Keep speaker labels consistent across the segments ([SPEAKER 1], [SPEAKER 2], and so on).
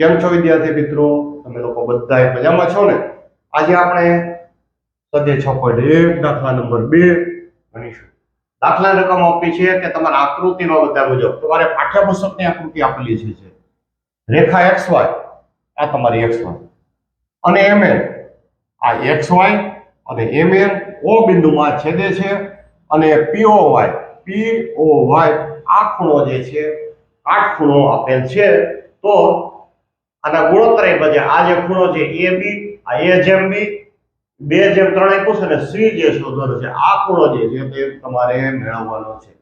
[SPEAKER 1] કેમ છો વિદ્યાર્થી મિત્રો? તમે લોકો બધા મજામાં છો ને? આજે આપણે સ્વાધ્યાય છ પોઈન્ટ એક, દાખલા નંબર બે ગણીશું દાખલા રકમ આપી છે કે તમારા આકૃતિમાં બધા મુજબ. તમારે પાઠ્યપુસ્તકની આકૃતિ આપેલી છે રેખા એક્સ વાય, આ તમારી એક્સ વાય. અને એમ એન, આ એક્સ વાય અને એમ એન ઓ બિંદુમાં છેદે છે અને પીઓ વાય, પી ઓ વાય આ ખૂણો જે છે, આઠ ખૂણો આપેલ છે. તો આના ગુણોત્તર એ બધે. આ જે ખૂણો છે, એ બી, આ એ જેમ બી, બે જેમ ત્રણ એકવીસ છે ને સી જે શોધવાનો છે. આ ખૂણો જે છે તે તમારે મેળવવાનો છે.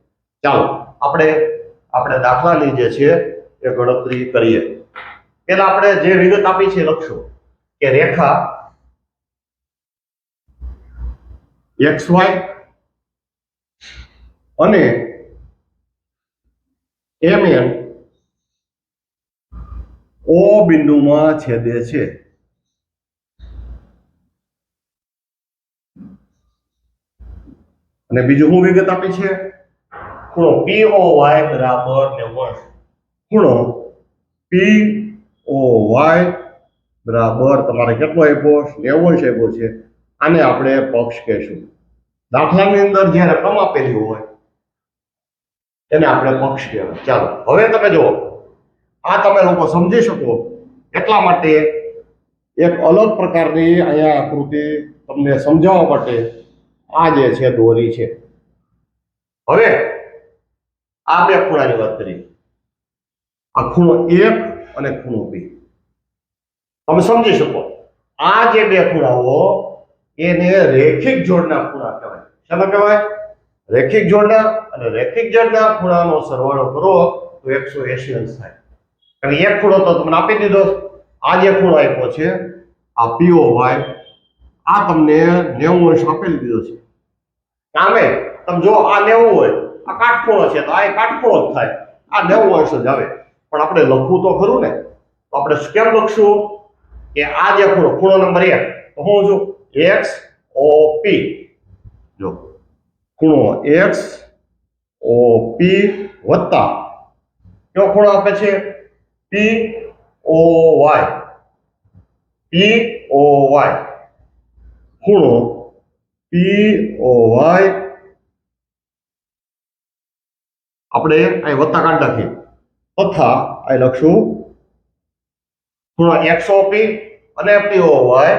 [SPEAKER 1] ચાલો, આપણે આપણે દાખલાની જે છે એ ગણતરી કરીએ. પેલા આપણે જે વિગત આપી છે લખશું. કે રેખા એક્સ વાય અને એમ એન ઓ બિંદુમાં છેદે છે. અને બીજું શું વિગત આપી છે? ખૂણો પી ઓ વાય બરાબર નેવું. ખૂણો પી ઓ વાય બરાબર તમારે કેટલો આપ્યો? નેવું આપ્યો છે. આને આપણે પક્ષ કહેશું. દાખલાની અંદર જ્યારે રકમ આપેલી હોય એને આપણે પક્ષ કહેવાય. ચાલો હવે તમે જુઓ. આ તમે લોકો સમજી શકો એટલા માટે એક અલગ પ્રકારની અહીંયા આકૃતિ તમને સમજાવવા માટે આ જે છે દોરી છે. હવે આ બે ખૂણાની વાત કરી આ ખૂણો એક અને ખૂણો બી. તમે સમજી શકો, આ જે બે ખૂણાઓ એને રેખિક જોડના ખૂણા કહેવાય. શાના કહેવાય? રેખિક જોડના અને રેખિક જોડના ખૂણાનો સરવાળો કરો તો એકસો એસી અંશ થાય. અને એક ખૂણો તો તમને આપી દીધો. આ જે ખૂણો આપ્યો છે, આ પીઓ વાય આ તમને નેવું અંશ આપી દીધો છે. આમે તમે જો આ નેવું હોય, આ કાટખૂણો છે, તો આ એ કાટખૂણો જ થાય. આ નેવું અંશ જ આવે. પણ આપણે લખવું તો ખરું ને? તો આપણે કેમ લખશું? કે આ જે ખૂણો ખૂણો નંબર એક, તો હું છું એક્સ ઓ પી જો, ખૂણો એક્સ ઓ પી વત્તા. કયો ખૂણો આપે છે? પી ઓ વાય પી ઓ વાય ખૂણો પી ઓ વાય આપણે અહીં વત્તા કાઢ નાખીએ. તથા અહીં લખશું. ખૂણો એક્સ ઓ પી અને પી ઓ વાય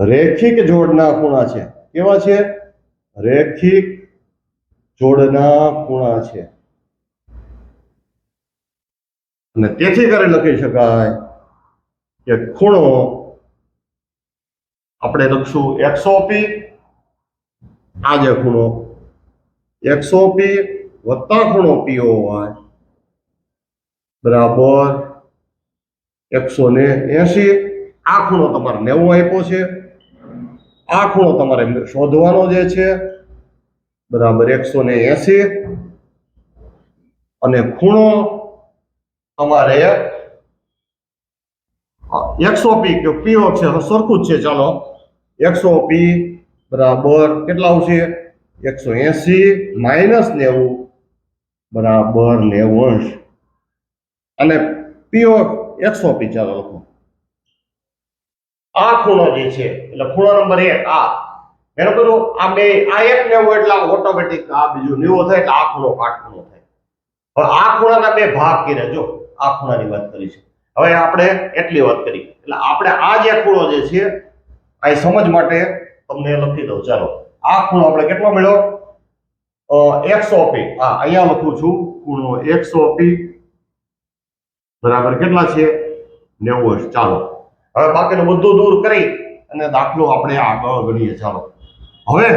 [SPEAKER 1] રેખિક જોડના ખૂણા છે. કેવા છે? રેખિક જોડના ખૂણા છે. અને તેથી કરી લખી શકાય કે ખૂણો આપણે લખશું એક્સોપી આ જે ખૂણો, એકસો પી વત્તા ખૂણો પીઓ વાય બરાબર એકસો ને એસી આ ખૂણો તમારે નેવું આપ્યો છે. આ ખૂણો તમારે શોધવાનો જે છે, બરાબર એકસો ને એસી અને ખૂણો તમારે એકસો પી કે પીઓ છે સરખું જ છે, ચાલો. એકસો પી બરાબર કેટલા આવશે? એકસો એસી માઇનસ નેવું બરાબર નેવું. અને પીઓ એકસો પી ચાલો લખો. આ ખૂણો જે છે, એટલે ખૂણો નંબર એક, આ. એનો કીધું, આ બે, આ એક નેવું એટલે ઓટોમેટિક આ બીજું નેવું થાય એટલે આ ખૂણો કાટખૂણો થાય. હવે આ ખૂણાના બે ભાગ કર્યા, જો. આ ખૂણાની વાત કરી છે. હવે આપણે એટલી વાત કરી. એટલે આપણે આ જે ખૂણો જે છે, આ સમજ માટે તમને લખી દઉં. ચાલો. આ ખૂણો આપણે કેટલો મળ્યો? એકસો પી હા, અહીંયા લખું છું. ખૂણો એકસો પી બરાબર કેટલા છે? નેવું ચાલો. હવે બાકીનું બધું દૂર કરી અને દાખલો આપણે આગળ ગણીએ. ચાલો. હવે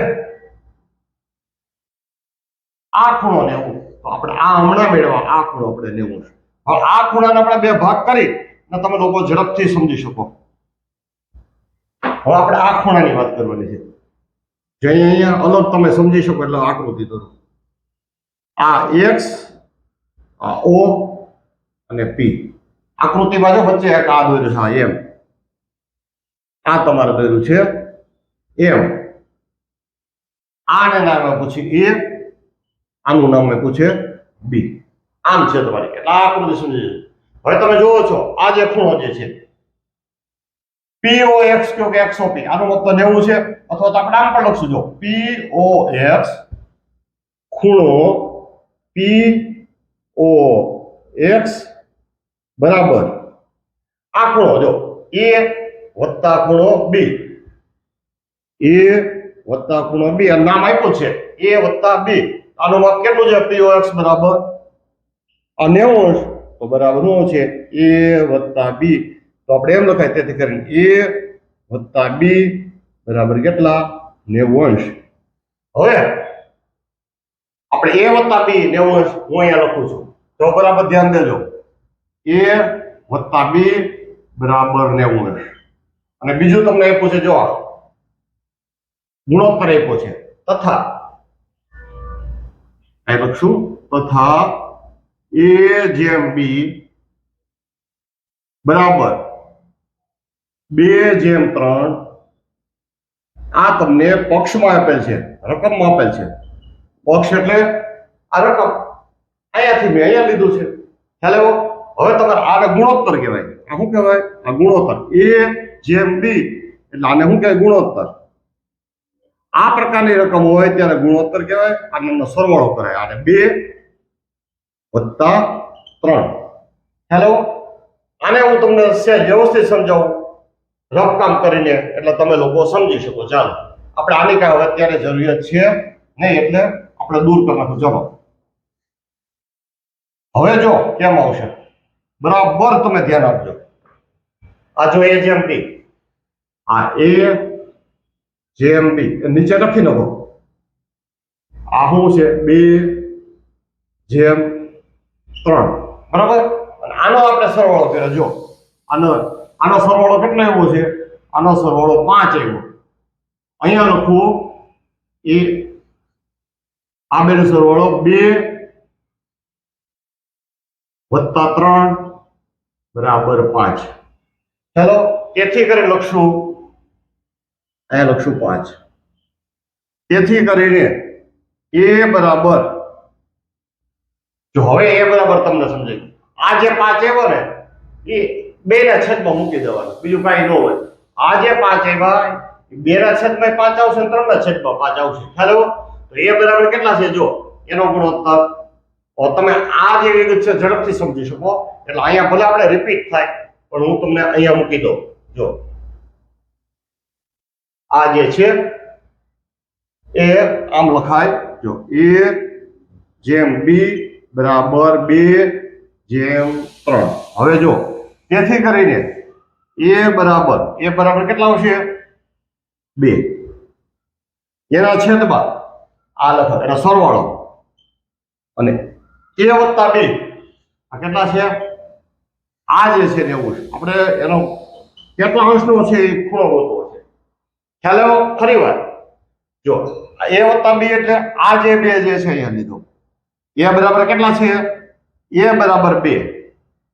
[SPEAKER 1] આ ખૂણો નેવું. આપણે આ હમણાં મેળવવા. આ ખૂણો આપણે નેવું છે. હવે આ ખૂણાને આપણે બે ભાગ કરી અને તમે લોકો ઝડપથી સમજી શકો. હવે આપણે આ ખૂણાની વાત કરવાની છે. જે અહીંયા અલગ તમે સમજી શકો એટલે આકૃતિ દોરો આ એક્સ આ ઓ અને પી આકૃતિમાં જો વચ્ચે એક આ દોર્યું છે, આ એમ આ તમારે દોર્યું છે એમ આને નામ પૂછી એ આનું નામ આપ્યું છે બી આમ છે તમારી એટલે આ આકૃતિ સમજી હવે તમે જુઓ છો આ જે ખૂણો જે છે. પીઓ એક્સ કયો કે એક્સો પી આનો મતલબ નેવું છે, અથવા તો આપણે આમ પણ લખશું. જો પીઓ એક્સ ખૂણો પી ઓ એક્સ બરાબર. આ ખૂણો, જો એ વત્તા ખૂણો બી એ વત્તા ખૂણો બી નામ આપ્યું છે. એ વત્તા બી આનું મત કેટલું છે? પીઓ એક્સ બરાબર. આ નેવું અંશ તો બરાબર શું છે? એ વત્તા બી. તો આપણે એમ લખાય તેથી કરીને એ વત્તા બી બરાબર કેટલા? નેવું અંશ હવે આપણે એ વત્તા બી નેવું અંશ હું અહીંયા લખું છું. તો બરાબર ધ્યાન દેજો. એ વત્તા બી બરાબર નેવું અંશ અને બીજું તમને આપ્યું છે, જો ગુણોત્તર આપ્યો છે. તથા અહીં લખશું. તથા એ જેમ બી બરાબર. બે જેમ ત્રણ આ તમને પક્ષમાં આપેલ છે, રકમમાં આપેલ છે. પક્ષ એટલે આ રકમ. અહીંયાથી મેં અહીંયા લીધું છે. ખ્યાલ એવો હવે તમારે આને ગુણોત્તર કહેવાય. આ શું કહેવાય? આ ગુણોત્તર. એ જેમ બી એટલે આને શું કહેવાય? ગુણોત્તર. આ પ્રકારની રકમ હોય ત્યારે ગુણોત્તર કહેવાય આનો સરવાળો કરાય. આને બે વત્તા ત્રણ. હેલો આને હું તમને વ્યવસ્થિત સમજાવું. રફ કામ કરીને, એટલે તમે લોકો સમજી શકો. ચાલો. આપણે આની કાંઈ હવે અત્યારે જરૂરિયાત છે નહીં, એટલે આપણે દૂર કરી જવાબ હવે જો, કેમ આવશે? બરાબર તમે ધ્યાન આપજો. આ જો એ જેમ બી આ એ જેમ બી નીચે લખી નાખો. આ શું છે? બે જેમ ત્રણ. બરાબર? આનો આપણે સરવાળો કર્યો, જો. આનો આનો સરવાળો કેટલો એવો છે? આનો સરવાળો પાંચ એવો અહીંયા લખવું એ આ બેનો સરવાળો બે વત્તા ત્રણ બરાબર પાંચ. ચાલો, તેથી કરી લખશું. અહીંયા લખશું પાંચ. તેથી કરીને એ બરાબર જો હવે એ બરાબર તમને સમજાય. આ જે પાંચ આવ્યો ને, એ બે ના છેદમાં મૂકી દેવાનું. બીજું કાંઈ ન હોય. આ જે પાંચ એવા બે ના છેદમાં પાંચ આવશે ને ત્રણ ના છેદમાં પાંચ આવશે. ખ્યાલ એવો તો એ બરાબર કેટલા છે? જો એનો ગુણોત્તર. તમે આ જે વિગત છે ઝડપથી સમજી શકો. એટલે અહીંયા ભલે આપણે રિપીટ થાય, પણ હું તમને અહીંયા મૂકી દઉં. જો આ જે છે, એ આમ લખાય. જો એ, જેમ બી બરાબર બે જેમ ત્રણ. હવે જો, તેથી કરીને એ બરાબર એ બરાબર કેટલા આવશે? બે. એના છેદમાં આ લખો, એનો સરવાળો. અને એ વત્તા બે. આ કેટલા છે? આ જે છે નેવું છે. આપણે એનો કેટલા અંશનો છે એ ખૂણો હોતો છે. ખ્યાલ આવ્યો? ફરી વાર. જો એ વત્તા બી એટલે આ જે બે જે છે અહીંયા લીધો. એ બરાબર કેટલા છે? એ બરાબર બે.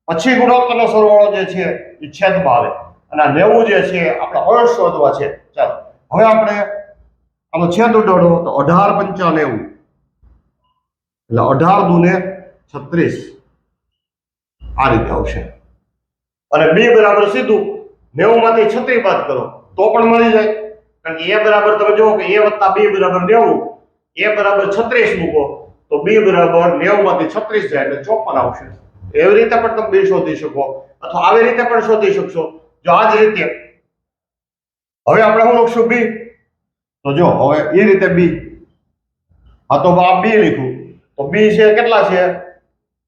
[SPEAKER 1] પછી ગુણોત્તરનો સરવાળો જે છે, એ છેદમાં આવે. અને આ નેવું જે છે, આપણે અંશ શોધવા છે. ચાલો, હવે આપણે આનો છેદ ઉડાડો તો અઢાર પંચા નેવું. એટલે અઢાર દુને છત્રીસ. આ રીતે આવશે. અને બી બરાબર સીધું. નેવું માંથી છત્રીસ બાદ કરો. તો પણ મળી જાય. કારણ કે એ બરાબર તમે જુઓ કે એ વત્તા બી બરાબર નેવું. એ બરાબર છત્રીસ મૂકો. તો બી બરાબર નેવું છત્રીસ જાય એટલે ચોપન આવશે. એવી રીતે પણ તમે બી શોધી શકો અથવા આવી રીતે પણ શોધી શકશો. જો આ જ રીતે હવે આપણે શું લખશું બી? તો જો હવે એ રીતે બી. હા, તો આ બી લીધું તો બી છે કેટલા છે?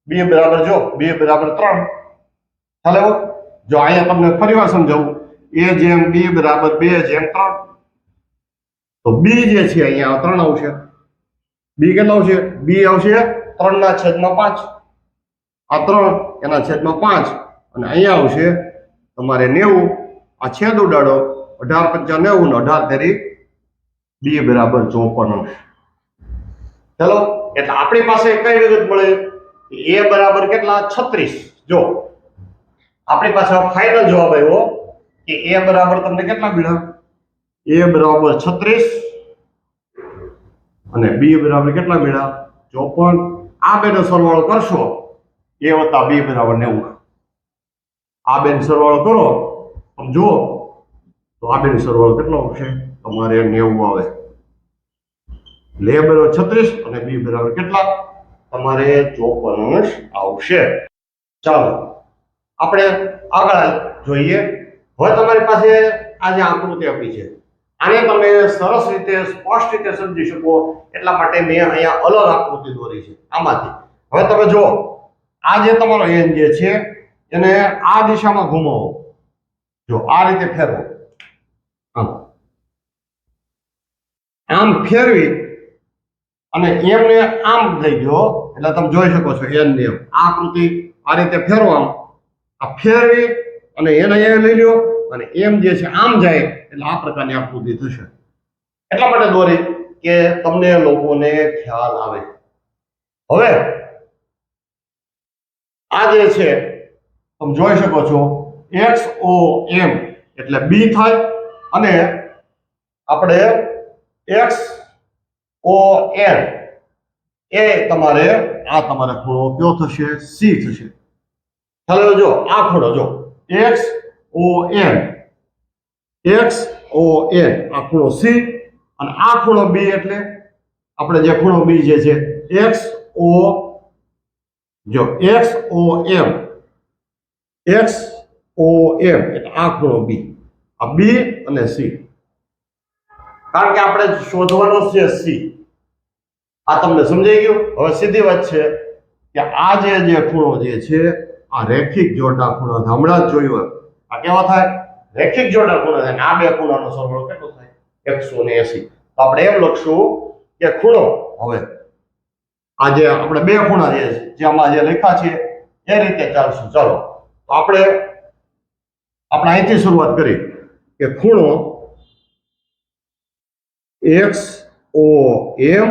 [SPEAKER 1] બી બરાબર જો, બી બરાબર ત્રણ. ચાલે જો અહીંયા તમને ફરી વાર સમજાવું. એ જેમ બી બરાબર બે, જેમ ત્રણ. તો બી જે છે અહીંયા ત્રણ આવશે. બી કેટલા આવશે? બી આવશે ત્રણ ના છેદમાં પાંચ. આ ત્રણ, એના છેદમાં પાંચ. અને અહીંયા આવશે તમારે નેવું. આ છેદ ઉડાડો, અઢાર પંચા નેવું ને અઢાર તેરી બી બરાબર ચોપન. અંશ ચલો, એટલે આપણી પાસે કઈ વિગત મળે? એ બરાબર કેટલા? છત્રીસ. જો, આપણી પાસે ફાઇનલ જવાબ આવ્યો કે એ બરાબર તમને કેટલા મળ્યા? એ બરાબર છત્રીસ. અને બી બરાબર કેટલા મળ્યા? ચોપન. આ બેનો સરવાળો કરશો એ વત્તા બી બરાબર નેવું. આ બેન સરવાળો કરો, આમ જુઓ. તો આ બેન સરવાળો કેટલો આવશે? તમારે નેવું આવે. લે બરાબર છત્રીસ અને બી બરાબર કેટલા? તમારે ચોપન આવશે. ચાલો, આપણે આગળ જોઈએ. હવે તમારી પાસે આ જે આકૃતિ આપી છે. આને તમે સરસ રીતે, સ્પષ્ટ રીતે સમજી શકો. એટલા માટે મેં અહીંયા અલગ આકૃતિ દોરી છે આમાંથી. હવે તમે જુઓ, આ જે તમારો એન જે છે, એને આ દિશામાં ઘુમાવો. જો, આ રીતે ફેરવો. આમ. ફેરવી અને એમને આમ લઈ ગયો એટલે તમે જોઈ શકો છો એન ને આ આકૃતિ આ રીતે ફેરવો આ ફેરવી અને એને અહીંયા લઈ લ્યો. અને એમ જે છે, આમ જાય, એટલે આ પ્રકારની આકૃતિ થશે. એટલા માટે દોરી કે તમને લોકોને ખ્યાલ આવે. હવે, આ જે છે, તમે જોઈ શકો છો, એક્સ ઓ એમ, એટલે બી થાય, અને આપણે એક્સ ઓ એન, એ તમારે, આ તમારે ખૂણો કયો થશે? સી થશે. ચાલો, જો, આ ખૂણો જો, X O N X O N આ ખૂણો સી અને આ ખૂણો બી એટલે આપણે જે ખૂણો બી જે છે એક્સ ઓ જો એક્સ ઓ એમ એક્સ ઓ એમ એટલે આ ખૂણો બી આ બી અને સી કારણ કે આપણે શોધવાનો છે સી આ તમને સમજાઈ ગયું? હવે સીધી વાત છે કે આ જે જે ખૂણો જે છે, આ રેખિક જોડના ખૂણો. હમણાં જ જોયું એમ. આ કેવા થાય? રેખિક જોડા ખૂણો થાય આ બે ખૂણાનો સરવાળો કેટલો થાય? એકસો ને એસી. તો આપણે એમ લખશું કે ખૂણો, હવે આ જે આપણે બે ખૂણા જે જે આમાં જે લખ્યા છે, એ રીતે ચાલશું. ચાલો, તો આપણે આપણે અહીંથી શરૂઆત કરી કે ખૂણો એક્સ ઓ એમ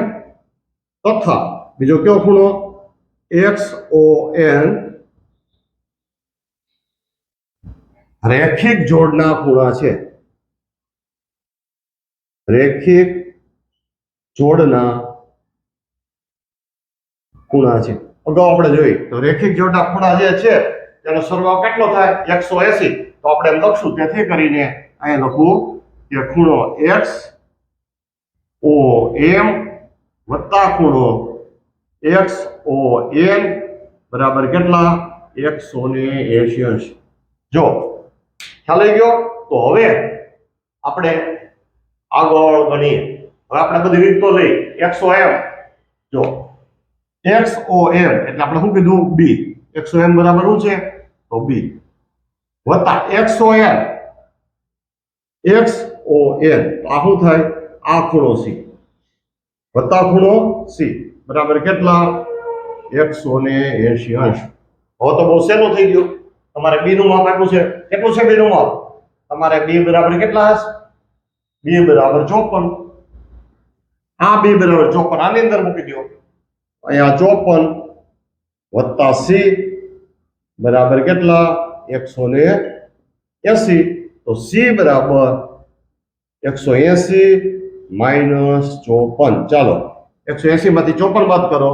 [SPEAKER 1] તથા બીજો કયો ખૂણો? એક્સ ઓ એન રેખિક જોડના ખૂણા છે. રેખિક જોડના ખૂણા છે. અગાઉ આપણે જોઈ તો રેખિક જોડના ખૂણા જે છે, તેનો સરવાળો કેટલો થાય? એકસો એસી. તો આપણે લખશું, તેથી કરીને અહીંયા લખવું કે ખૂણો એક્સ ઓ એમ વત્તા ખૂણો એક્સ ઓ એમ બરાબર કેટલા? એકસો ને એસી અંશ. જો ખ્યાલ આવી ગયો? તો હવે આપણે આગળ ગણીએ હવે આપણે બધી રીતો લઈ. એકસો એમ જો એક્સ ઓ એમ એટલે આપણે શું કીધું? બી એકસો એમ બરાબર શું છે? તો બી વત્તા એકસો એમ એક્સ ઓ એમ આ શું થાય? આ ખૂણો સી વત્તા ખૂણો સી બરાબર કેટલા? એકસો ને એસી અંશ. હવે તો બહુ સહેલું થઈ ગયું? તમારે બી નું માપ આપ્યું છે. કેટલું છે બી નું માપ? તમારે બી બરાબર કેટલા હશે? બી બરાબર ચોપન. આ બી બરાબર ચોપન આની અંદર મૂકી દો અહીંયા ચોપન વત્તા સી બરાબર કેટલા? એકસો ને એસી. તો સી બરાબર એકસો એસી માઇનસ ચોપન. ચાલો, એકસો એસી માંથી ચોપન બાદ કરો.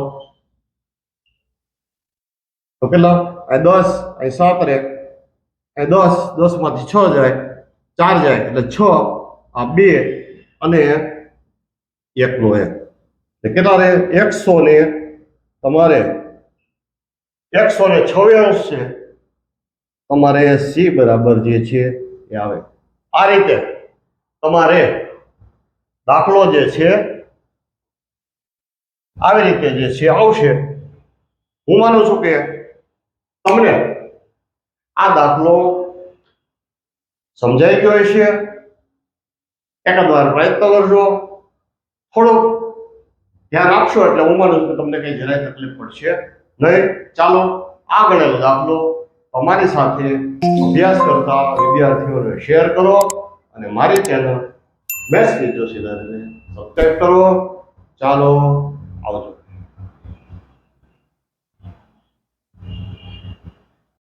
[SPEAKER 1] તો કેટલા અહીં દસ અહીં સાત રે અહીં દસ, દસમાંથી છ જાય, ચાર જાય, એટલે છ, આ બે અને એકનો એક. એટલે કેટલા રે એકસો ને તમારે એકસો ને છવ્યાસ છે. તમારે સી બરાબર જે છે એ આવે. આ રીતે તમારે દાખલો જે છે, આવી રીતે જે છે, આવશે. હું માનું છું કે તમને આ દાખલો સમજાઈ ગયો છે. એકાદ વાર પ્રયત્ન કરજો. થોડોક ધ્યાન આપશો એટલે હું માનું છું તમને કઈ જરાય તકલીફ પડશે નહીં. ચાલો આ ગણેલો દાખલો તમારી સાથે અભ્યાસ કરતા વિદ્યાર્થીઓને શેર કરો અને મારી ચેનલ બેસ્ટ વિદ્યો સબસ્ક્રાઈબ કરો. ચાલો